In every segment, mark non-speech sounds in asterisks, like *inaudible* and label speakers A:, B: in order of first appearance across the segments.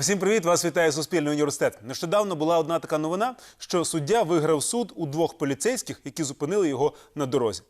A: Всім привіт! Вас вітає Суспільний університет. Нещодавно була одна така новина, що суддя виграв суд у двох поліцейських, які зупинили його на дорозі.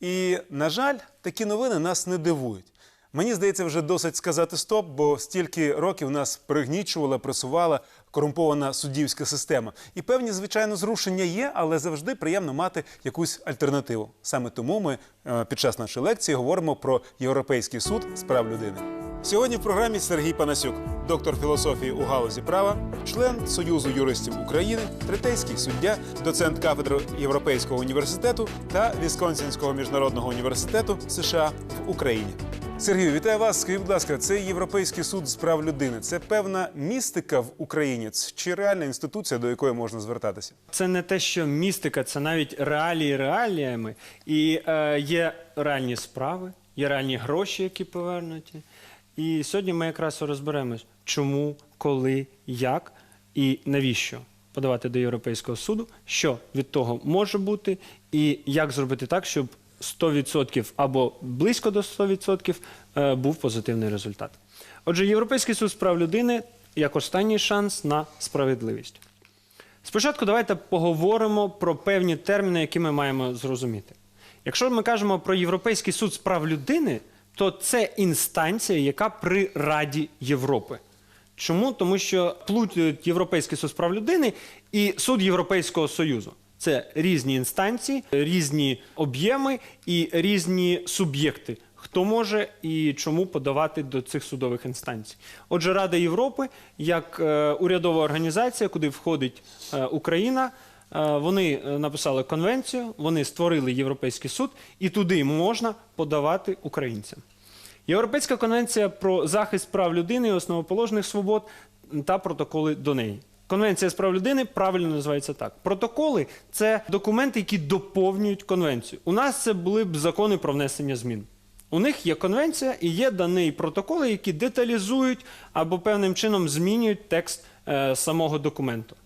A: І, на жаль, такі новини нас не дивують. Мені здається, вже досить сказати стоп, бо стільки років нас пригнічувала, пресувала корумпована суддівська система. І певні, звичайно, зрушення є, але завжди приємно мати якусь альтернативу. Саме тому ми е, під час нашої лекції говоримо про Європейський суд з прав людини. Сьогодні в програмі Сергій Панасюк, доктор філософії у галузі права, член Союзу юристів України, третейський суддя, доцент кафедри Європейського університету та Вісконсінського міжнародного університету США в Україні. Сергію, вітаю вас. Скажіть, будь ласка, це Європейський суд з прав людини. Це певна містика в Україні чи реальна інституція, до якої можна звертатися?
B: Це не те, що містика, це навіть реалії реаліями. І е, є реальні справи, є реальні гроші, які повернуті. І сьогодні ми якраз розберемось, чому, коли, як і навіщо подавати до Європейського суду, що від того може бути, і як зробити так, щоб 100% або близько до 100% е, був позитивний результат. Отже, Європейський суд з прав людини як останній шанс на справедливість. Спочатку давайте поговоримо про певні терміни, які ми маємо зрозуміти. Якщо ми кажемо про Європейський суд з прав людини, то це інстанція, яка при Раді Європи. Чому? Тому що плутають Європейський суд з прав людини і суд Європейського Союзу. Це різні інстанції, різні об'єми і різні суб'єкти. Хто може і чому подавати до цих судових інстанцій? Отже, Рада Європи, як е, урядова організація, куди входить е, Україна, е, вони е, написали конвенцію, вони створили Європейський суд, і туди можна подавати українцям. Європейська конвенція про захист прав людини і основоположних свобод та протоколи до неї. Конвенція з прав людини правильно називається так. Протоколи це документи, які доповнюють конвенцію. У нас це були б закони про внесення змін. У них є конвенція і є дані протоколи, які деталізують або певним чином змінюють текст е, самого документу.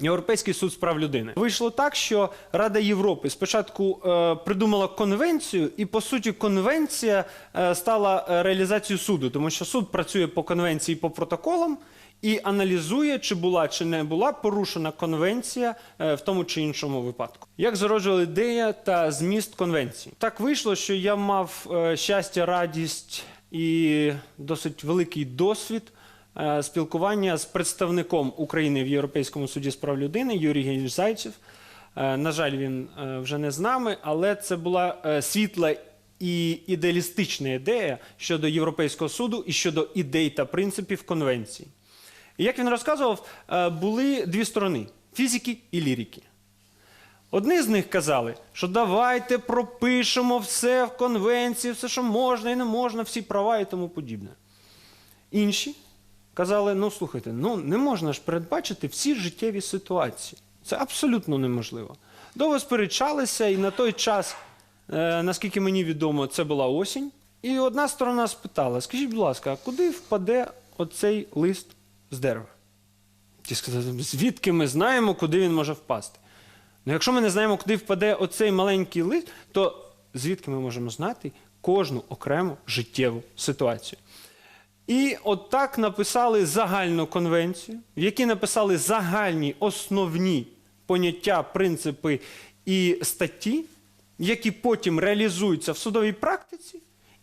B: Європейський суд з прав людини. Вийшло так, що Рада Європи спочатку е, придумала конвенцію, і по суті конвенція е, стала е, реалізацією суду, тому що суд працює по конвенції по протоколам і аналізує, чи була чи не була порушена конвенція е, в тому чи іншому випадку. Як зароджувала ідея та зміст конвенції? Так вийшло, що я мав е, щастя, радість і досить великий досвід спілкування з представником України в Європейському суді з прав людини Юрій Генрійович Зайцев. Е, На жаль, він е, вже не з нами, але це була е, світла і ідеалістична ідея щодо Європейського суду і щодо ідей та принципів конвенції. І як він розказував, е, були дві сторони фізики і лірики. Одні з них казали, що давайте пропишемо все в конвенції, все, що можна і не можна, всі права і тому подібне. Інші казали: ну слухайте, ну не можна ж передбачити всі життєві ситуації. Це абсолютно неможливо. Довго сперечалися, і на той час, е, наскільки мені відомо, це була осінь. І одна сторона спитала: скажіть, будь ласка, а куди впаде оцей лист з дерева? Ті сказали, звідки ми знаємо, куди він може впасти? Ну, якщо ми не знаємо, куди впаде оцей маленький лист, то звідки ми можемо знати кожну окрему життєву ситуацію? І от так написали загальну конвенцію, в якій написали загальні основні поняття, принципи і статті, які потім реалізуються в судовій практиці,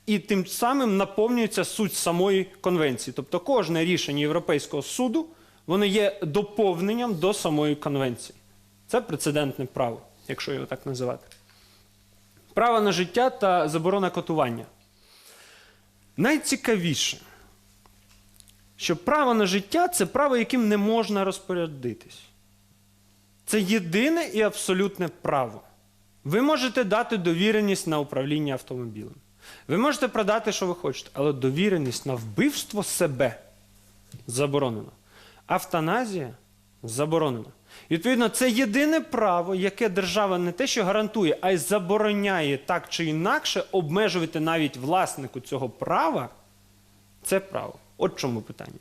B: і тим самим наповнюється суть самої конвенції. Тобто кожне рішення Європейського суду воно є доповненням до самої конвенції. Це прецедентне право, якщо його так називати. Право на життя та заборона катування. Найцікавіше, що право на життя це право, яким не можна розпорядитись. Це єдине і абсолютне право. Ви можете дати довіреність на управління автомобілем. Ви можете продати, що ви хочете, але довіреність на вбивство себе заборонено. Автоназія заборонена. І, Відповідно, це єдине право, яке держава не те, що гарантує, а й забороняє так чи інакше обмежувати навіть власнику цього права. Це право. От чому питання.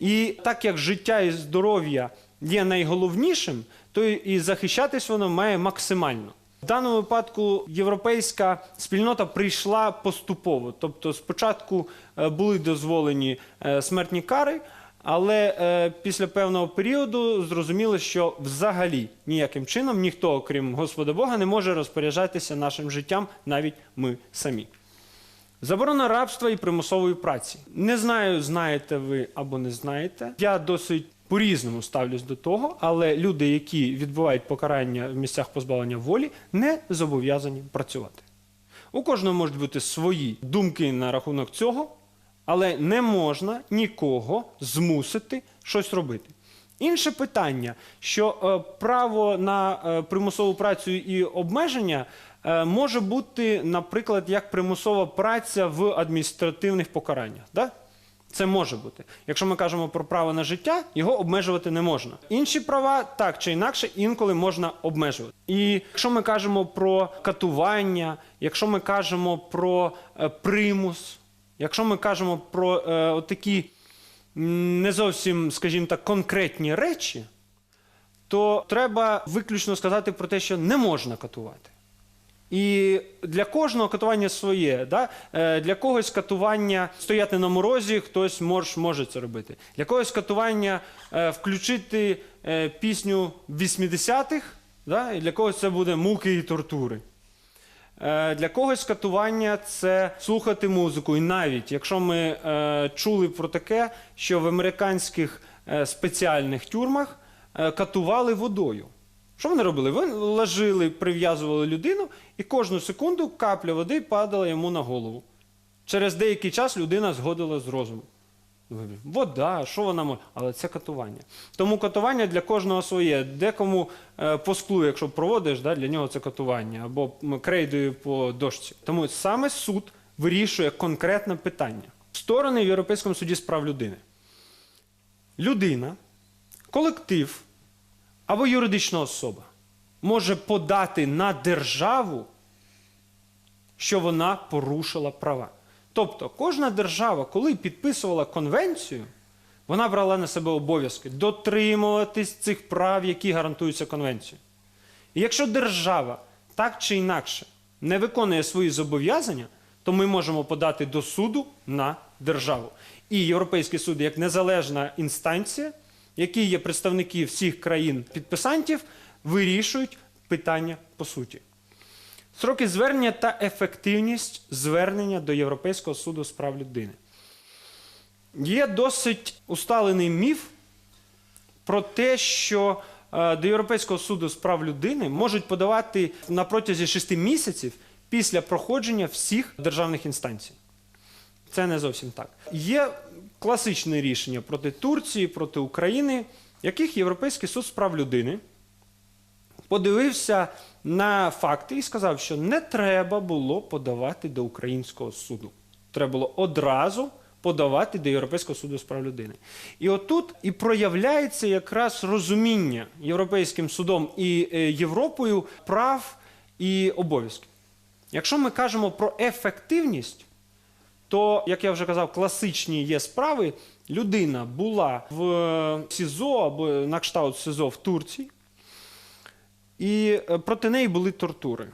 B: І так як життя і здоров'я є найголовнішим, то і захищатись воно має максимально. В даному випадку європейська спільнота прийшла поступово. Тобто, спочатку е, були дозволені е, смертні кари, Але е, після певного періоду зрозуміло, що взагалі ніяким чином ніхто, окрім Господа Бога, не може розпоряджатися нашим життям, навіть ми самі. Заборона рабства і примусової праці. Не знаю, знаєте ви або не знаєте. Я досить по-різному ставлюсь до того, але люди, які відбувають покарання в місцях позбавлення волі, не зобов'язані працювати. У кожного можуть бути свої думки на рахунок цього, але не можна нікого змусити щось робити. Інше питання, що е, право на е, примусову працю і обмеження може бути, наприклад, як примусова праця в адміністративних покараннях. Да? Це може бути. Якщо ми кажемо про право на життя, його обмежувати не можна. Інші права так чи інакше інколи можна обмежувати. І якщо ми кажемо про катування, якщо ми кажемо про е, примус, якщо ми кажемо про е, такі не зовсім, скажімо так, конкретні речі, то треба виключно сказати про те, що не можна катувати. І для кожного катування своє. Да? Е, Для когось катування стояти на морозі, хтось мож, може це робити. Для когось катування е, включити е, пісню 80-х, да? і для когось це буде муки і тортури. Для когось катування це слухати музику. І навіть якщо ми чули про таке, що в американських спеціальних тюрмах катували водою. Що вони робили? Вони ложили, прив'язували людину, і кожну секунду капля води падала йому на голову. Через деякий час людина згодила з розуму. Вода, що вона може? Але це катування. Тому катування для кожного своє. Декому е, по склу, якщо проводиш, да, для нього це катування, або крейдою по дошці. Тому саме суд вирішує конкретне питання. Сторони в Європейському суді з прав людини. Людина, колектив або юридична особа може подати на державу, що вона порушила права. Тобто, кожна держава, коли підписувала конвенцію, вона брала на себе обов'язки дотримуватись цих прав, які гарантуються конвенцією. І якщо держава так чи інакше не виконує свої зобов'язання, то ми можемо подати до суду на державу. І Європейський суд, як незалежна інстанція, які є представники всіх країн-підписантів, вирішують питання по суті. Сроки звернення та ефективність звернення до Європейського суду з прав людини. Є досить усталений міф про те, що е, до Європейського суду з прав людини можуть подавати на протязі 6 місяців після проходження всіх державних інстанцій. Це не зовсім так. Є класичне рішення проти Турції, проти України, яких Європейський суд з прав людини подивився на факти і сказав, що не треба було подавати до українського суду. Треба було одразу подавати до Європейського суду з прав людини. І отут і проявляється якраз розуміння Європейським судом і е, Європою прав і обов'язків. Якщо ми кажемо про ефективність, то, як я вже казав, класичні є справи. Людина була в СІЗО або на кшталт СІЗО в Турції, і е, проти неї були тортури.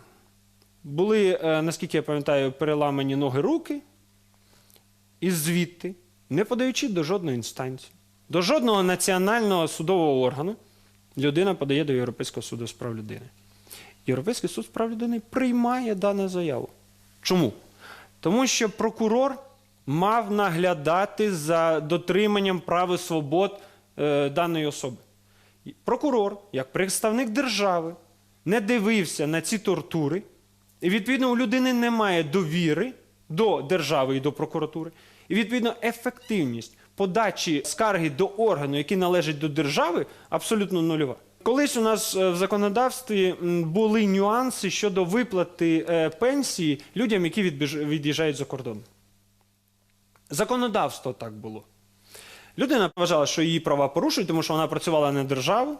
B: Були, е, наскільки я пам'ятаю, переламані ноги руки, і звідти, не подаючи до жодної інстанції, до жодного національного судового органу, людина подає до Європейського суду з прав людини. Європейський суд з прав людини приймає дану заяву. Чому? Тому що прокурор мав наглядати за дотриманням прав і свобод е, даної особи. Прокурор, як представник держави, не дивився на ці тортури, і відповідно у людини немає довіри до держави і до прокуратури. І відповідно ефективність подачі скарги до органу, який належить до держави, абсолютно нульова. Колись у нас е, в законодавстві були нюанси щодо виплати е, пенсії людям, які від'їжджають за кордон. Законодавство так було. Людина вважала, що її права порушують, тому що вона працювала на державу,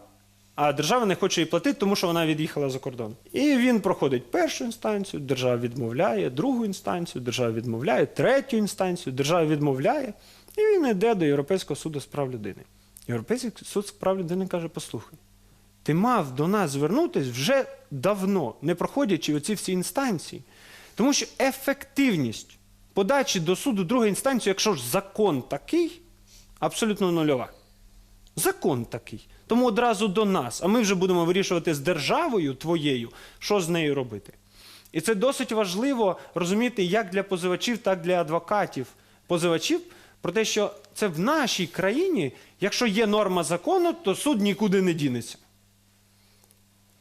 B: а держава не хоче їй платити, тому що вона від'їхала за кордон. І він проходить першу інстанцію, держава відмовляє, другу інстанцію, держава відмовляє, третю інстанцію, держава відмовляє, і він йде до Європейського суду з прав людини. Європейський суд з прав людини каже: послухай, ти мав до нас звернутися вже давно, не проходячи оці всі інстанції. Тому що ефективність подачі до суду другої інстанції, якщо ж закон такий, абсолютно нульова. Закон такий. Тому одразу до нас. А ми вже будемо вирішувати з державою твоєю, що з нею робити. І це досить важливо розуміти як для позивачів, так і для адвокатів позивачів про те, що це в нашій країні, якщо є норма закону, то суд нікуди не дінеться.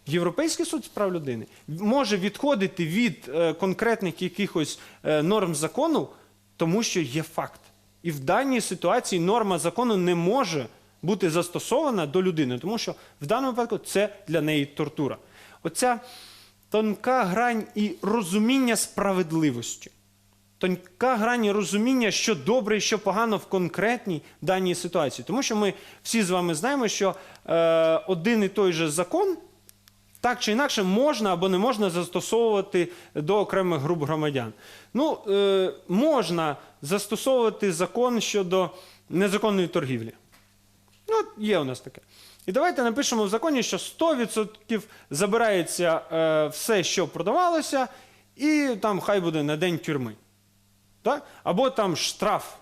B: Європейський суд з прав людини може відходити від е, конкретних якихось е, норм закону, тому що є факт. І в даній ситуації норма закону не може бути застосована до людини, тому що в даному випадку це для неї тортура. Оця тонка грань і розуміння справедливості. Тонка грань і розуміння, що добре і що погано в конкретній даній ситуації. Тому що ми всі з вами знаємо, що е, один і той же закон так чи інакше можна або не можна застосовувати до окремих груп громадян. Ну, е, можна застосовувати закон щодо незаконної торгівлі. Ну, є у нас таке. І давайте напишемо в законі, що 100% забирається е, все, що продавалося, і там хай буде на день тюрми. Так? Або там штраф.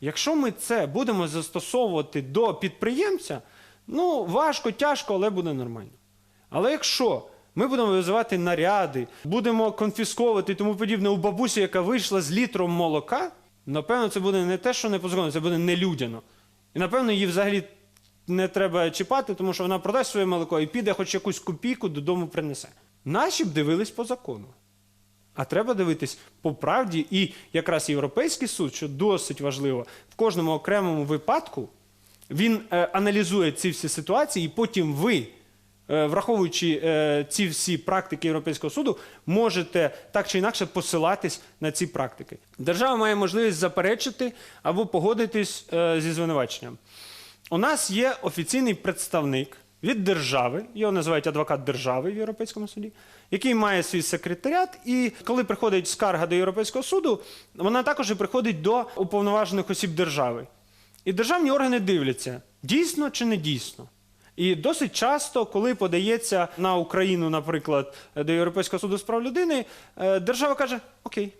B: Якщо ми це будемо застосовувати до підприємця, ну важко, тяжко, але буде нормально. Але якщо ми будемо визивати наряди, будемо конфісковувати і тому подібне у бабусі, яка вийшла з літром молока, напевно, це буде не те, що не по закону, це буде нелюдяно. І напевно її взагалі не треба чіпати, тому що вона продасть своє молоко і піде хоч якусь копійку додому принесе. Наші б дивились по закону. А треба дивитись по правді, і якраз Європейський суд, що досить важливо, в кожному окремому випадку він е, аналізує ці всі ситуації, і потім ви, враховуючи е, ці всі практики Європейського суду, можете так чи інакше посилатись на ці практики. Держава має можливість заперечити або погодитись е, зі звинуваченням. У нас є офіційний представник від держави, його називають адвокат держави в Європейському суді, який має свій секретаріат, і коли приходить скарга до Європейського суду, вона також і приходить до уповноважених осіб держави. І державні органи дивляться, дійсно чи не дійсно. І досить часто, коли подається на Україну, наприклад, до Європейського суду з прав людини, е, держава каже: Окей,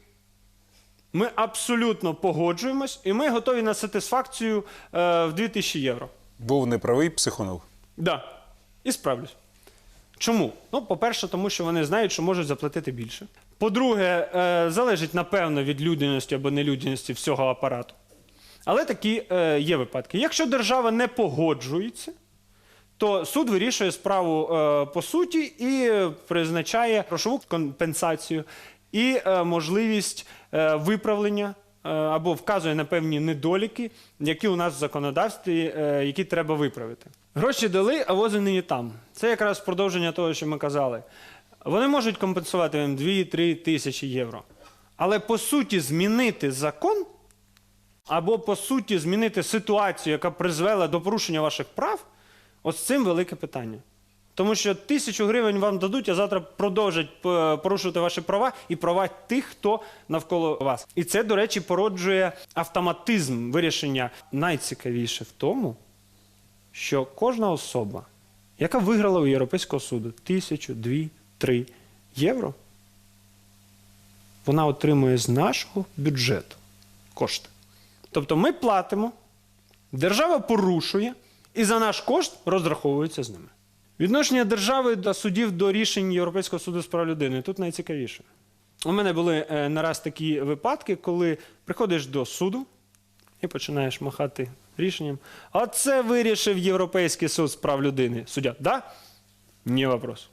B: ми абсолютно погоджуємось, і ми готові на сатисфакцію е, в 2000 євро.
A: Був неправий психонув.
B: Да. І справлюсь. Чому? Ну, по-перше, тому що вони знають, що можуть заплатити більше. По-друге, е, залежить, напевно, від людяності або нелюдяності всього апарату. Але такі е, є випадки. Якщо держава не погоджується, то суд вирішує справу е, по суті і призначає грошову компенсацію і е, можливість е, виправлення або вказує на певні недоліки, які у нас в законодавстві, які треба виправити. Гроші дали, а вози нині там. Це якраз продовження того, що ми казали. Вони можуть компенсувати вам 2-3 тисячі євро. Але по суті змінити закон або по суті змінити ситуацію, яка призвела до порушення ваших прав, ось з цим велике питання. Тому що тисячу гривень вам дадуть, а завтра продовжать е, порушувати ваші права і права тих, хто навколо вас. І це, до речі, породжує автоматизм вирішення. Найцікавіше в тому, що кожна особа, яка виграла у Європейського суду тисячу, дві, три євро, вона отримує з нашого бюджету кошти. Тобто ми платимо, держава порушує і за наш кошт розраховується з ними. Відношення держави до судів до рішень Європейського суду з прав людини тут найцікавіше. У мене були е, не такі випадки, коли приходиш до суду і починаєш махати рішенням. А це вирішив Європейський суд з прав людини. Суддя, да? Ні вопрос.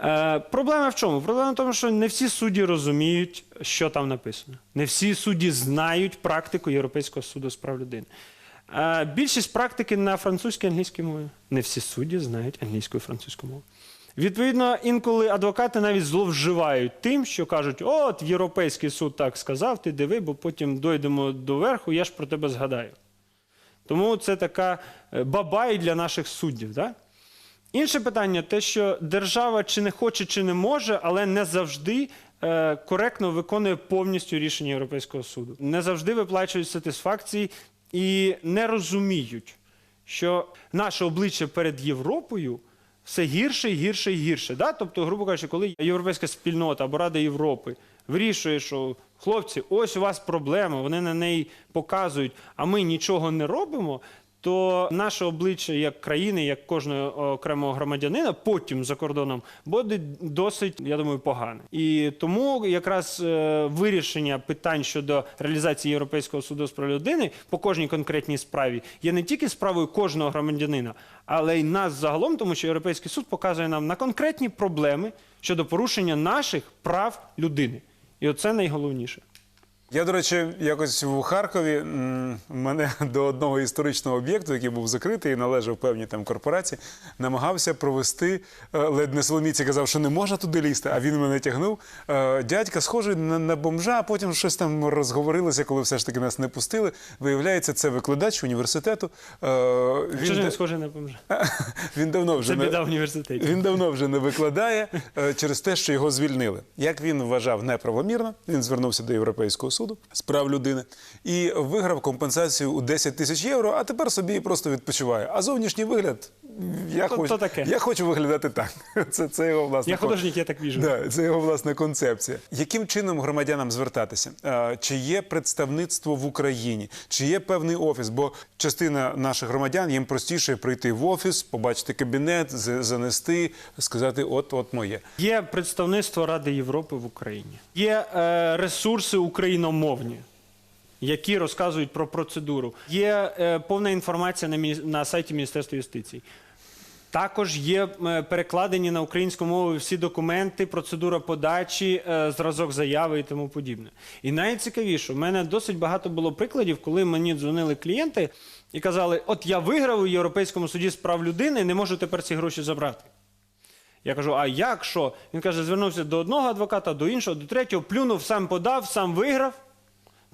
B: Е, проблема в чому? Проблема в тому, що не всі судді розуміють, що там написано. Не всі судді знають практику Європейського суду з прав людини. Більшість практики на французькій англійській мові. Не всі судді знають англійську і французьку мову. Відповідно, інколи адвокати навіть зловживають тим, що кажуть: от Європейський суд так сказав, ти диви, бо потім дойдемо до верху, я ж про тебе згадаю. Тому це така е, бабай для наших суддів. Да? Інше питання те, що держава чи не хоче, чи не може, але не завжди е, коректно виконує повністю рішення Європейського суду. Не завжди виплачують сатисфакції і не розуміють, що наше обличчя перед Європою все гірше і гірше і гірше. Да? Тобто, грубо кажучи, коли європейська спільнота або Рада Європи вирішує, що хлопці, ось у вас проблема, вони на неї показують, а ми нічого не робимо. То наше обличчя як країни, як кожного окремого громадянина, потім за кордоном буде досить, я думаю, погане. І тому якраз е, вирішення питань щодо реалізації Європейського суду з прав людини по кожній конкретній справі є не тільки справою кожного громадянина, але й нас загалом, тому що Європейський суд показує нам на конкретні проблеми щодо порушення наших прав людини. І оце найголовніше.
A: Я, до речі, якось у Харкові мене *laughs* до одного історичного об'єкту, який був закритий і належав певній там корпорації, намагався провести е, ледь не Соломіці казав, що не можна туди лізти, а він мене тягнув. Е, Дядька схожий на, на бомжа, а потім щось там розговорилися, коли все ж таки нас не пустили. Виявляється, це викладач університету. Е,
B: Що ж
A: да-
B: він схожий на бомжа? *laughs*
A: він давно вже
B: Це біда в університеті.
A: він давно вже не викладає через те, що його звільнили. Як він вважав неправомірно, він звернувся до Європейського суду з прав людини і виграв компенсацію у 10 тисяч євро, а тепер собі просто відпочиває. А зовнішній вигляд. Я,
B: То-
A: хочу,
B: то таке.
A: я хочу виглядати так. *laughs* Це, це його власне.
B: Я художник, я так віжу.
A: Да, це його власна концепція. Яким чином громадянам звертатися? Чи є представництво в Україні, чи є певний офіс? Бо частина наших громадян їм простіше прийти в офіс, побачити кабінет, з- занести, сказати: от, от моє.
B: Є представництво Ради Європи в Україні, є е, ресурси україномовні, які розказують про процедуру. Є е, повна інформація на, міні- на сайті Міністерства юстиції. Також є е, перекладені на українську мову всі документи, процедура подачі, е, зразок заяви і тому подібне. І найцікавіше, в мене досить багато було прикладів, коли мені дзвонили клієнти і казали: От я виграв у Європейському суді з прав людини, не можу тепер ці гроші забрати. Я кажу, а як що? Він каже, звернувся до одного адвоката, до іншого, до третього, плюнув, сам подав, сам виграв.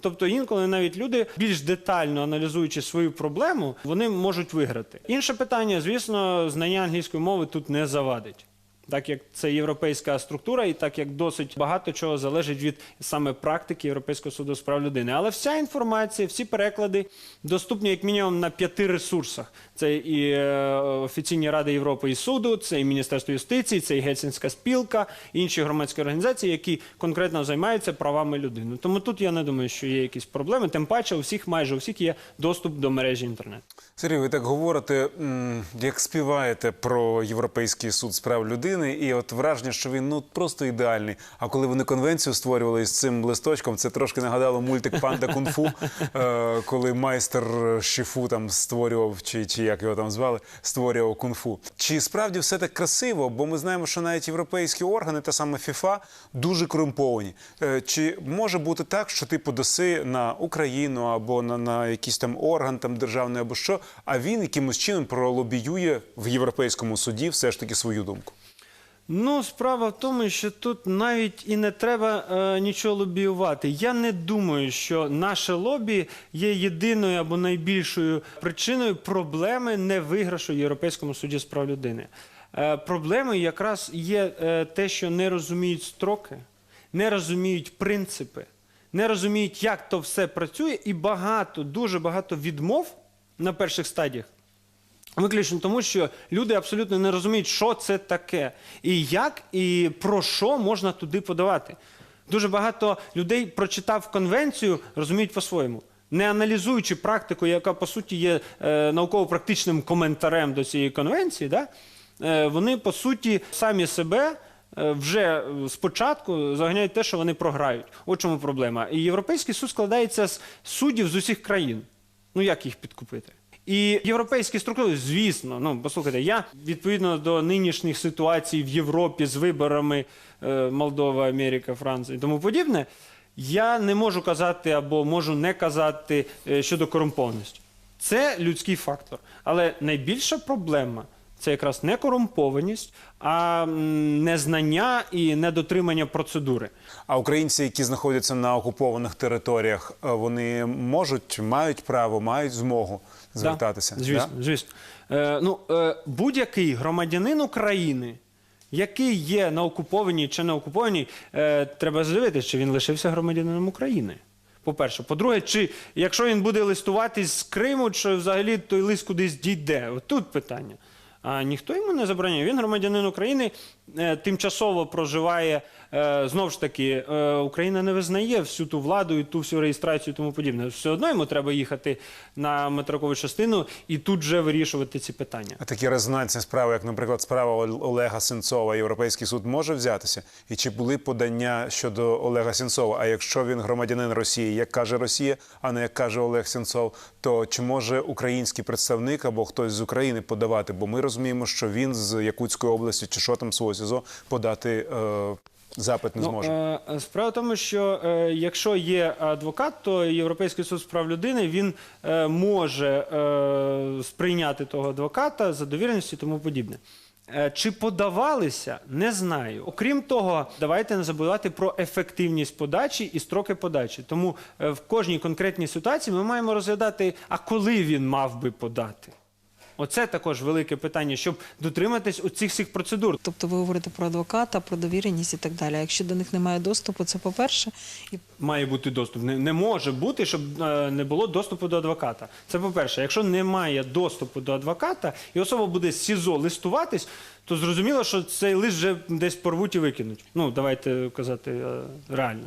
B: Тобто інколи навіть люди, більш детально аналізуючи свою проблему, вони можуть виграти. Інше питання, звісно, знання англійської мови тут не завадить. Так як це європейська структура, і так як досить багато чого залежить від саме практики Європейського суду з прав людини. Але вся інформація, всі переклади доступні як мінімум на п'яти ресурсах. Це і е, офіційні ради Європи і суду, це і Міністерство юстиції, це і Гельсінська спілка, і інші громадські організації, які конкретно займаються правами людини. Тому тут я не думаю, що є якісь проблеми. Тим паче, у всіх, майже у всіх є доступ до мережі інтернет.
A: Сергій, ви так говорите, як співаєте про Європейський суд з прав людини, і от враження, що він ну просто ідеальний. А коли вони конвенцію створювали з цим листочком, це трошки нагадало мультик Панда Кунг-фу, *laughs* е, коли майстер Шіфу там створював, чи, чи як його там звали, створював кунг-фу. Чи справді все так красиво? Бо ми знаємо, що навіть європейські органи, та саме ФІФА, дуже корумповані. Е, Чи може бути так, що ти подаси на Україну або на, на якийсь там орган там державний або що, а він якимось чином пролобіює в європейському суді все ж таки свою думку?
B: Ну, справа в тому, що тут навіть і не треба е, нічого лобіювати. Я не думаю, що наше лобі є єдиною або найбільшою причиною проблеми невиграшу в Європейському суді з прав людини. Е, проблемою якраз є е, те, що не розуміють строки, не розуміють принципи, не розуміють, як то все працює, і багато, дуже багато відмов на перших стадіях Виключно тому, що люди абсолютно не розуміють, що це таке, і як, і про що можна туди подавати. Дуже багато людей, прочитав конвенцію, розуміють по-своєму. Не аналізуючи практику, яка по суті є е, науково-практичним коментарем до цієї конвенції, да? е, вони по суті самі себе е, вже спочатку заганяють те, що вони програють. От чому проблема. І Європейський суд складається з суддів з усіх країн. Ну як їх підкупити? І європейські структури, звісно, ну послухайте, я відповідно до нинішніх ситуацій в Європі з виборами е, Молдова, Америка, Франція і тому подібне, я не можу казати або можу не казати е, щодо корумпованості. Це людський фактор. Але найбільша проблема це якраз не корумпованість, а незнання і недотримання процедури.
A: А українці, які знаходяться на окупованих територіях, е, вони можуть, мають право, мають змогу звертатися.
B: Да, звісно, звісно. Е, ну, е, будь-який громадянин України, який є на окупованій чи не окупованій, е, треба задивитися, чи він лишився громадянином України. По-перше, по-друге, чи якщо він буде листуватись з Криму, чи взагалі той лист кудись дійде? От тут питання. Ніхто йому не забороняє. Він громадянин України, тимчасово проживає е, знову ж таки, е, Україна не визнає всю ту владу і ту всю реєстрацію і тому подібне. Все одно йому треба їхати на метрокову частину і тут же вирішувати ці питання.
A: А такі резонансні справи, як, наприклад, справа Олега Сенцова, Європейський суд може взятися? І чи були подання щодо Олега Сенцова? А якщо він громадянин Росії, як каже Росія, а не як каже Олег Сенцов, то чи може український представник або хтось з України подавати? Бо ми розуміємо, що він з Якутської області чи що там свого СІЗО подати е, запит не зможе.
B: е, е, справа в тому, що е, якщо є адвокат, то Європейський суд з прав людини він е, може е, сприйняти того адвоката за довіреністю і тому подібне. Чи подавалися, не знаю. Окрім того, давайте не забувати про ефективність подачі і строки подачі. Тому в кожній конкретній ситуації ми маємо розглядати, а коли він мав би подати. Оце також велике питання, щоб дотриматись оцих всіх процедур.
C: Тобто ви говорите про адвоката, про довіреність і так далі. А якщо до них немає доступу, це по-перше. І
B: Має бути доступ. Не, не може бути, щоб е, не було доступу до адвоката. Це по-перше. Якщо немає доступу до адвоката, і особа буде з СІЗО листуватись, то зрозуміло, що цей лист вже десь порвуть і викинуть. Ну, давайте казати е, реально.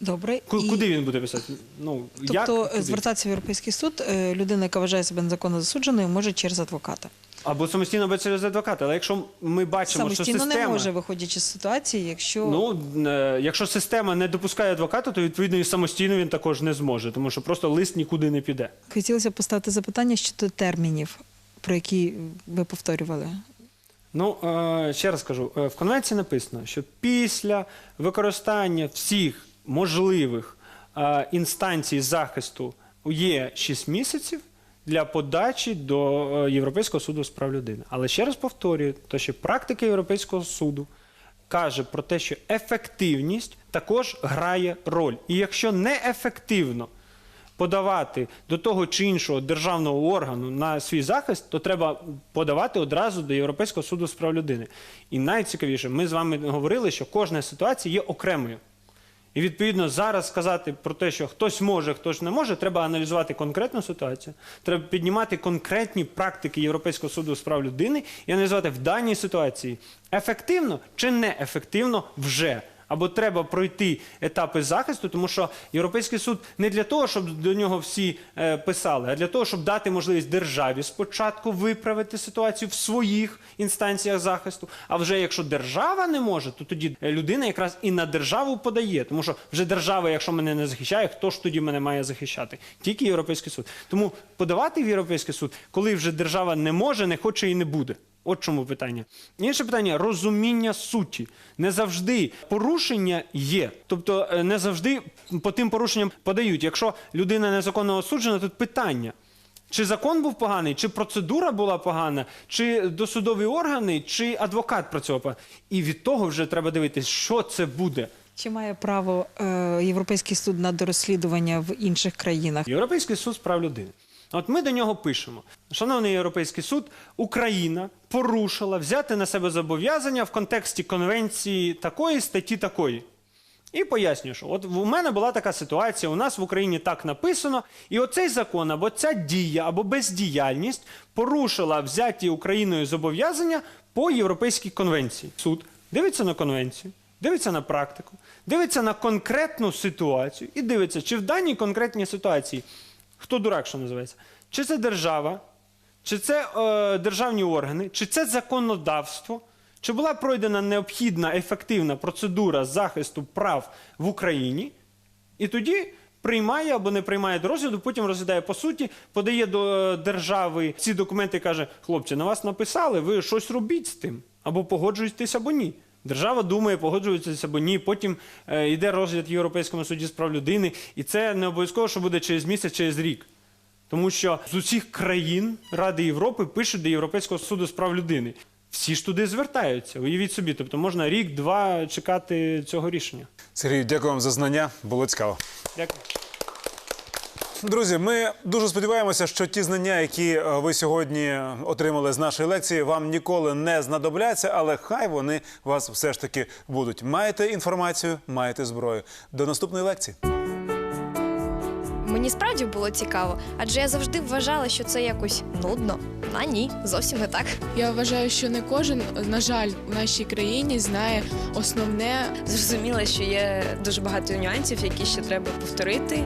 C: Добре.
B: Ку-
C: і...
B: Куди він буде писати? Ну, як?
C: Тобто
B: Куди?
C: звертатися в Європейський суд е, людина, яка вважає себе незаконно засудженою, може через адвоката.
B: Або самостійно або через адвоката. Але якщо ми бачимо, що
C: Самостійно
B: система...
C: не може, виходячи з ситуації, якщо
B: Ну, е, якщо система не допускає адвоката, то відповідно і самостійно він також не зможе, тому що просто лист нікуди не піде.
C: хотілося поставити запитання щодо термінів, про які ви повторювали.
B: Ну, е, ще раз кажу, е, в конвенції написано, що після використання всіх можливих інстанцій захисту є 6 місяців для подачі до е, Європейського суду з прав людини. Але ще раз повторюю, то що практика Європейського суду каже про те, що ефективність також грає роль. І якщо неефективно подавати до того чи іншого державного органу на свій захист, то треба подавати одразу до Європейського суду з прав людини. І найцікавіше, ми з вами говорили, що кожна ситуація є окремою. І відповідно зараз сказати про те, що хтось може, хтось не може, треба аналізувати конкретну ситуацію, треба піднімати конкретні практики Європейського суду з прав людини і аналізувати в даній ситуації ефективно чи неефективно вже. Або треба пройти етапи захисту, тому що Європейський суд не для того, щоб до нього всі е, писали, а для того, щоб дати можливість державі спочатку виправити ситуацію в своїх інстанціях захисту. А вже якщо держава не може, то тоді е, людина якраз і на державу подає, тому що вже держава, якщо мене не захищає, хто ж тоді мене має захищати? Тільки Європейський суд. Тому подавати в Європейський суд, коли вже держава не може, не хоче і не буде. От чому питання. Інше питання розуміння суті. Не завжди порушення є. Тобто е, не завжди по тим порушенням подають. Якщо людина незаконно осуджена, тут питання. Чи закон був поганий, чи процедура була погана, чи досудові органи, чи адвокат працював. І від того вже треба дивитися, що це буде.
C: Чи має право е, Європейський суд на дорозслідування в інших країнах?
B: Європейський суд з прав людини. От ми до нього пишемо. Шановний Європейський суд, Україна порушила взяти на себе зобов'язання в контексті конвенції такої статті такої. І пояснюю, що от у мене була така ситуація, у нас в Україні так написано, і оцей закон або ця дія, або бездіяльність порушила взяті Україною зобов'язання по Європейській конвенції. Суд дивиться на конвенцію, дивиться на практику, дивиться на конкретну ситуацію і дивиться, чи в даній конкретній ситуації хто дурак, що називається, чи це держава, чи це е, державні органи, чи це законодавство, чи була пройдена необхідна ефективна процедура захисту прав в Україні, і тоді приймає або не приймає до розгляду, потім розглядає по суті, подає до е, держави ці документи і каже: хлопці, на вас написали, ви щось робіть з тим, або погоджуєтесь, або ні. Держава думає, погоджується або ні. Потім е, йде розгляд в Європейському суді з прав людини, і це не обов'язково, що буде через місяць, через рік. Тому що з усіх країн Ради Європи пишуть до Європейського суду з прав людини. Всі ж туди звертаються. Уявіть собі, тобто можна рік-два чекати цього рішення.
A: Сергій, дякую вам за знання. Було цікаво.
B: Дякую.
A: Друзі, ми дуже сподіваємося, що ті знання, які е, ви сьогодні отримали з нашої лекції, вам ніколи не знадобляться, але хай вони вас все ж таки будуть. Маєте інформацію, маєте зброю. До наступної лекції.
D: Мені справді було цікаво, адже я завжди вважала, що це якось нудно. А ні, зовсім не так.
E: Я вважаю, що не кожен, на жаль, в нашій країні знає основне
F: Зрозуміла, що є дуже багато нюансів, які ще треба повторити.